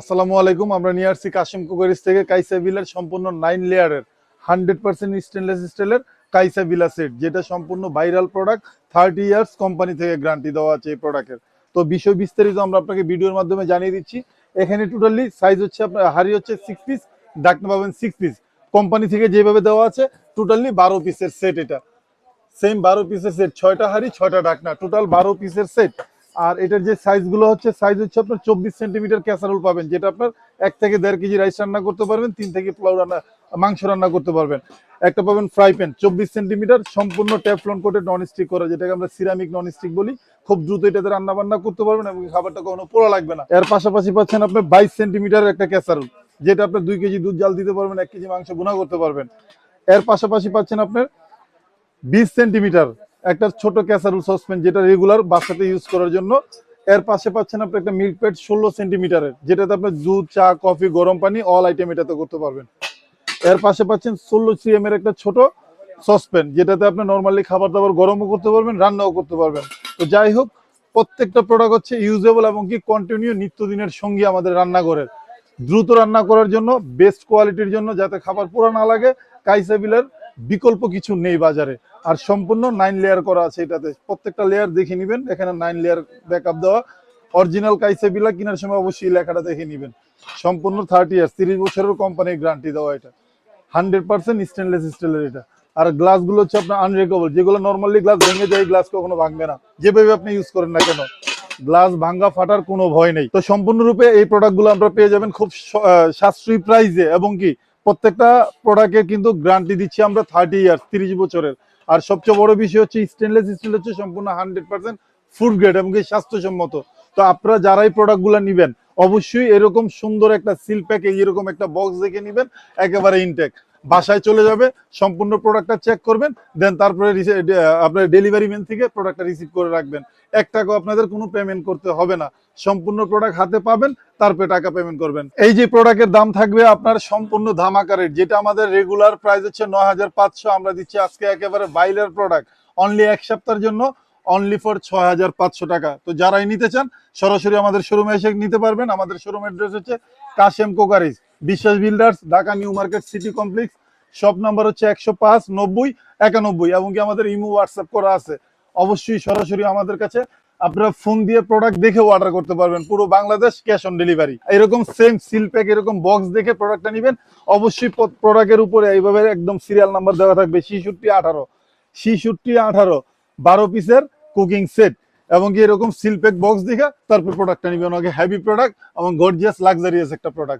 আসসালামু আলাইকুম, আমরা নিয়ে আসছি কাশিম কুকারিস থেকে কাইসা ভিলার সম্পূর্ণ নাইন লেয়ারের হান্ড্রেড পার্সেন্ট স্টেনলেস স্টিলের কাইসা ভিলা সেট যেটা সম্পূর্ণ viral product thirty years company থেকে গ্যারান্টি দেওয়া আছে এই প্রোডাক্টের তো বিষয় বিস্তারিত আমরা আপনাকে ভিডিওর মাধ্যমে জানিয়ে দিচ্ছি। এখানে টোটালি সাইজ হচ্ছে আপনার, হাড়ি হচ্ছে সিক্স পিস ডাকনা পাবেন সিক্স পিস কোম্পানি থেকে যেভাবে দেওয়া আছে টোটালি বারো পিসের সেট এটা। সেম বারো পিসের সেট ছয়টা হাড়ি, ছয়টা ডাকনা টোটাল বারো পিসের সেট আর এটার যে সাইজগুলো হচ্ছে সাইজ হচ্ছে আপনার চব্বিশ সেন্টিমিটার ক্যাসারোল পাবেন, যেটা আপনার এক থেকে দেড় কেজি রাইস রান্না করতে পারবেন, তিন থেকে পোলাও রান্না, মাংস রান্না করতে পারবেন। একটা পাবেন ফ্রাই প্যান চব্বিশ সেন্টিমিটার সম্পূর্ণ ট্যাফলন কোটে নন স্টিক করা, যেটাকে আমরা সিরামিক নন স্টিক বলি। খুব দ্রুত এটাতে রান্না বান্না করতে পারবেন এবং খাবারটা কখনো পোড়া লাগবে না। এর পাশাপাশি পাচ্ছেন আপনি বাইশ সেন্টিমিটারের একটা ক্যাসারোল যেটা আপনার দুই কেজি দুধ জাল দিতে পারবেন, এক কেজি মাংস গুণা করতে পারবেন। এর পাশাপাশি পাচ্ছেন আপনার বিশ সেন্টিমিটার একটা ছোট ক্যাসারুল সসপ্যান যেটা রেগুলার বাসাতে ইউজ করার জন্য। এর পাশে পাচ্ছেন আপনি একটা মিল্ক প্যাড ষোলো সেন্টিমিটারের যেটাতে আপনার দুধ, চা কফি গরম পানি অল আইটেম এটাতে করতে পারবেন। এর পাশে পাচ্ছেন ষোলো সিএম এর একটা ছোট সসপ্যান যেটাতে আপনি নর্মালি খাবার দাবার গরমও করতে পারবেন, রান্নাও করতে পারবেন। তো যাই হোক, প্রত্যেকটা প্রোডাক্ট হচ্ছে ইউজেবল এবং কি কন্টিনিউ নিত্যদিনের সঙ্গী আমাদের রান্নাঘরের। দ্রুত রান্না করার জন্য বেস্ট কোয়ালিটির জন্য যাতে খাবার পুরো না লাগে কাইসাবিলার বিকল্প কিছু নেই বাজারে। আর সম্পূর্ণ নাইন লেয়ার করা আছে এটাতে। প্রত্যেকটা লেয়ার দেখে নেবেন। এখানে নাইন লেয়ার ব্যাকআপ দেওয়া। অরিজিনাল কাইসেবিলা কেনার সময় অবশ্যই লেখাটা দেখে নেবেন। সম্পূর্ণ থার্টি ইয়ার্স তিরিশ বছরের কোম্পানির গ্যারান্টি দেওয়া এটা। হান্ড্রেড পার্সেন্ট স্টেনলেস স্টিলের এটা। আর গ্লাসগুলো হচ্ছে আপনার আনব্রেকেবল যেগুলো নর্মালি গ্লাস ভেঙে যায় গ্লাস কখনো ভাঙবে না। যেভাবে আপনি ইউজ করেন না কেন। গ্লাস ভাঙ্গা ফাটার কোনো ভয় নেই। তো সম্পূর্ণরূপে এই প্রোডাক্টগুলো আমরা পেয়ে যাবেন খুব সাশ্রয়ী প্রাইসে এবং কি? প্রত্যেকটা প্রোডাক্টের কিন্তু গ্যারান্টি দিচ্ছি আমরা থার্টি ইয়ার্স তিরিশ বছরের। আর সবচেয়ে বড় বিষয় হচ্ছে স্টেনলেস স্টিল হচ্ছে সম্পূর্ণ হান্ড্রেড পার্সেন্ট ফুড গ্রেড এবং স্বাস্থ্যসম্মত। তো আপনারা যারাই প্রোডাক্টগুলো নেবেন, অবশ্যই এরকম সুন্দর একটা সিল প্যাকে এরকম একটা বক্স দেখে নেবেন, একেবারে ইনটেক বাসায় চলে যাবে, সম্পূর্ণ প্রোডাক্টটা চেক করবেন দেন তারপরে আপনার ডেলিভারি ম্যান থেকে প্রোডাক্টটা রিসিভ করে রাখবেন। এক টাকাও আপনাদের কোনো পেমেন্ট করতে হবে না। সম্পূর্ণ প্রোডাক্ট হাতে পাবেন, তারপরে টাকা পেমেন্ট করবেন। এই যে প্রোডাক্টের দাম থাকবে আপনার সম্পূর্ণ ধামাকারের যেটা আমাদের রেগুলার প্রাইস হচ্ছে নয় হাজার পাঁচশো। আমরা দিচ্ছি আজকে একেবারে বাইরের প্রোডাক্ট অনলি এক সপ্তাহের জন্য অনলি ফর ছয় হাজার পাঁচশো টাকা। তো যারাই নিতে চান, সরাসরি আমাদের শোরুমে এসে নিতে পারবেন। আমাদের শোরুম অ্যাড্রেস হচ্ছে Kashem crockeries. Biswas builders, Dhaka new market city complex, shop number হচ্ছে একশো পাঁচ, নব্বই, একানব্বই, এবং কি আমাদের ইমো, হোয়াটসঅ্যাপ করা আছে। অবশ্যই সরাসরি আমাদের কাছে আপনারা ফোন দিয়ে প্রোডাক্ট দেখে অর্ডার করতে পারবেন। পুরো বাংলাদেশ ক্যাশ অন ডেলিভারি এরকম সেম সিল প্যাক এরকম বক্স দেখে প্রোডাক্টটা নেবেন। অবশ্যই প্রোডাক্টের উপরে এইভাবে একদম সিরিয়াল নাম্বার দেওয়া থাকবে, ছিষট্টি, আঠারো। ছিষট্টি, আঠারো, বারো পিসের কুকিং সেট এবং কি এরকম সিল প্যাক বক্স দেখে তারপর প্রোডাক্টটা নেবেন। আগে হেভি প্রোডাক্ট এবং গর্জিয়াস লাক্সারিয়াস একটা প্রোডাক্ট